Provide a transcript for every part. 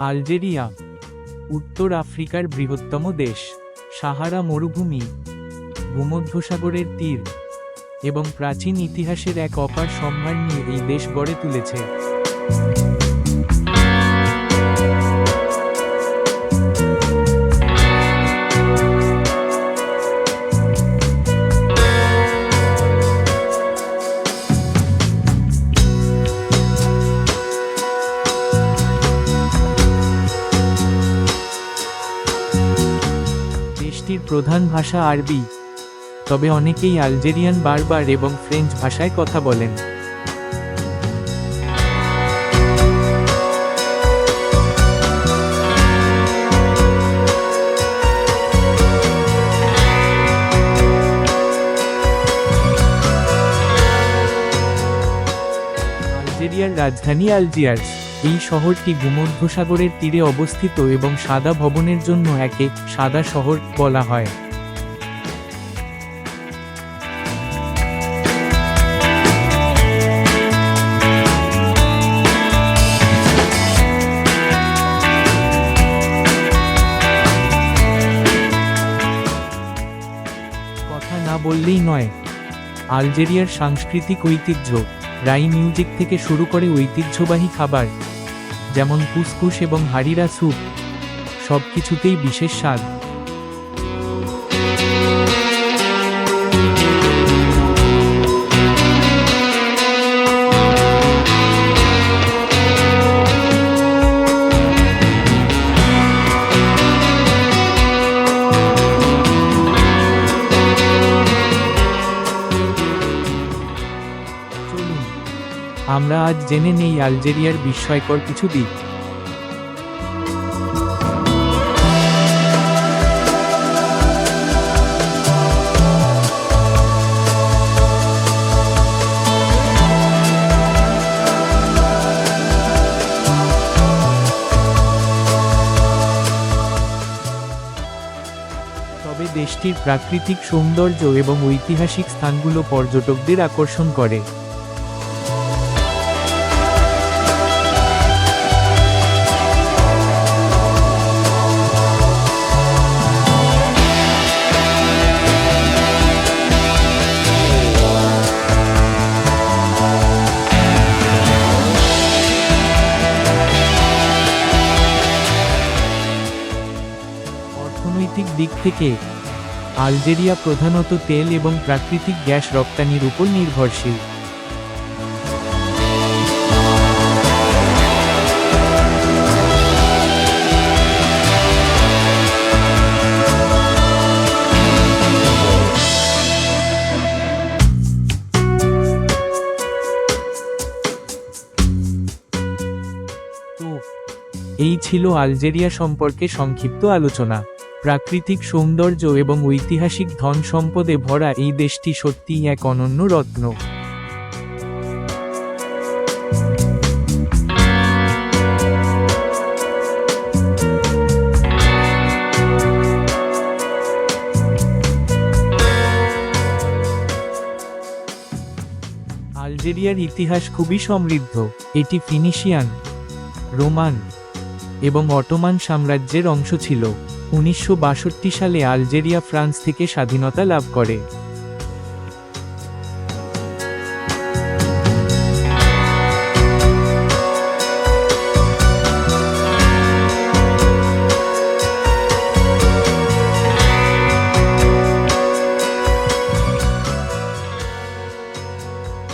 Algeria, উত্তর আফ্রিকার বৃহত্তম দেশ, সাহারা মরুভূমি, ভূমধ্যসাগরের তীর এবং প্রাচীন ইতিহাসের এক অপার সম্ভার নিয়ে এই দেশ গড়ে তুলেছে। দেশটির প্রধান ভাষা আরবি। তবে অনেকেই আলজেরিয়ান বারবার এবং ফ্রেঞ্চ ভাষায় কথা বলেন। আলজেরিয়ার রাজধানী আলজিয়ার্স। এই শহরটি ভূমধ্যসাগরের তীরে অবস্থিত এবং সাদা ভবনের জন্য একে সাদা শহর বলা হয়। কথা না বললেই নয়। আলজেরিয়ার সাংস্কৃতিক ঐতিহ্য। রাই মিউজিক থেকে শুরু করে ঐতিহ্যবাহী খাবার, যেমন কুসকুস এবং হারিরা স্যুপ সব কিছুতেই বিশেষ স্বাদ। আমরা আজ জেনে নেই আলজেরিয়ার বিস্ময়কর কিছু দিক। তবে দেশটির প্রাকৃতিক সৌন্দর্য এবং ঐতিহাসিক স্থানগুলো পর্যটকদের আকর্ষণ করে। দিক থেকে। আলজেরিয়া প্রধানত তেল এবং প্রাকৃতিক গ্যাস রপ্তানির উপর নির্ভরশীল। এই ছিল আলজেরিয়া সম্পর্কে সংক্ষিপ্ত আলোচনা। প্রাকৃতিক সৌন্দর্য এবং ঐতিহাসিক ধন সম্পদে ভরা এই দেশটি সত্যিই এক অনন্য রত্ন। আলজেরিয়ার ইতিহাস খুবই সমৃদ্ধ। এটি ফিনিশিয়ান, রোমান এবং অটোমান সাম্রাজ্যের অংশ ছিল। উনিশশো বাষট্টি সালে আলজেরিয়া ফ্রান্স থেকে স্বাধীনতা লাভ করে।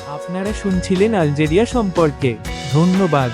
আপনারা শুনছিলেন আলজেরিয়া সম্পর্কে। ধন্যবাদ।